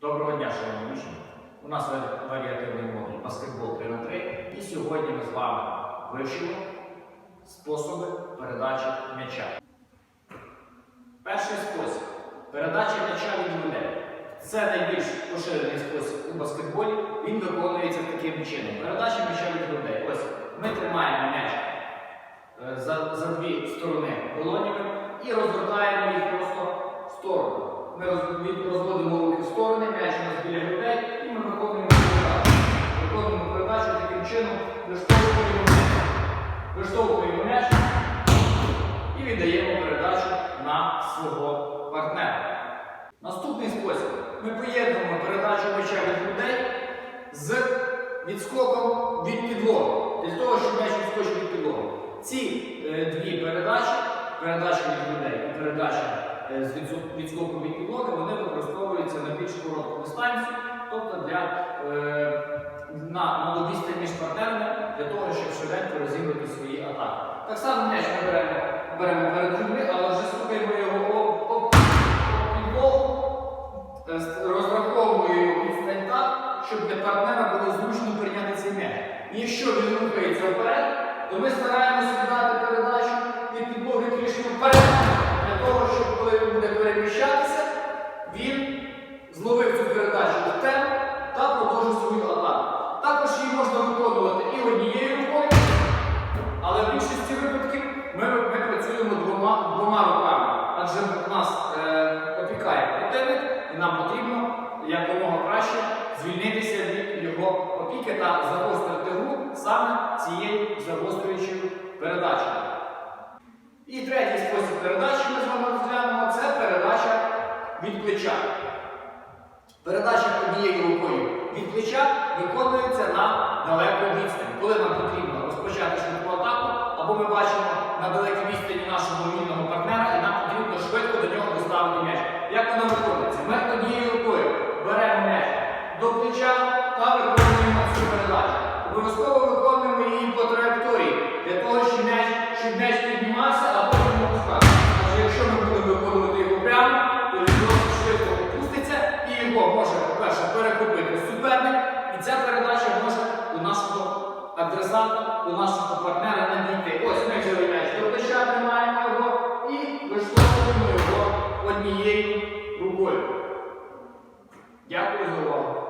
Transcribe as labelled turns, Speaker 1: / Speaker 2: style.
Speaker 1: Доброго дня, шановні учні! У нас варіативний модуль баскетбол 3 на 3 і сьогодні ми з вами вивчимо способи передачі м'яча. Перший спосіб передача м'яча від людей. Це найбільш поширений спосіб у баскетболі. Він виконується таким чином. Передача м'яча від людей. Ось ми тримаємо м'яч е, за, за дві сторони долонями і розвертаємо їх просто в сторону. Ми роз- від- розводимо руки в сторони, м'яч у нас біля грудей, і ми виконуємо передачу. Виконуємо передачу таким чином, виштовхуємо м'яч. Виштовхуємо м'яч і віддаємо передачу на свого партнера. Наступний спосіб. Ми поєднуємо передачу м'яча людей з відскоком від підлоги. Для того, щоб м'яч відскочив від підлоги. Ці е, дві передачі, передача від людей і передача е, з відскоком від підлоги, вони використовуються на більш коротку дистанцію, тобто для, е, на відстань між партнерами, для того, щоб швиденько розіграти свої атаки. Так само м'яч ми беремо, беремо якщо він рухається вперед, то ми стараємося дати передачу від підлоги трішки вперед, для того, щоб коли він буде переміщатися, він зловив цю передачу в темп та продовжив свою атаку. Також її можна виконувати і однією рукою, але в більшості випадків ми, ми працюємо двома, двома руками, адже нас е, опікає противник, і нам потрібно якомога краще звільнитися від його опіки та саме загострюючим передачам. І третій спосіб передачі ми з вами розглянемо це передача від плеча. Передача однією рукою від плеча виконується на далеку відстань. Коли нам потрібно розпочати швидку атаку, або ми бачимо на далекій відстані нашого вільного партнера, і нам потрібно швидко до нього доставити м'яч. Як воно виходиться? Ми однією рукою беремо м'яч до плеча та виконуємо цю передачу. Обов'язково адресата до нашого партнера надійти. Ось ми червоняч до плеча тримаємо його і виштовхуємо його однією рукою. Дякую за увагу.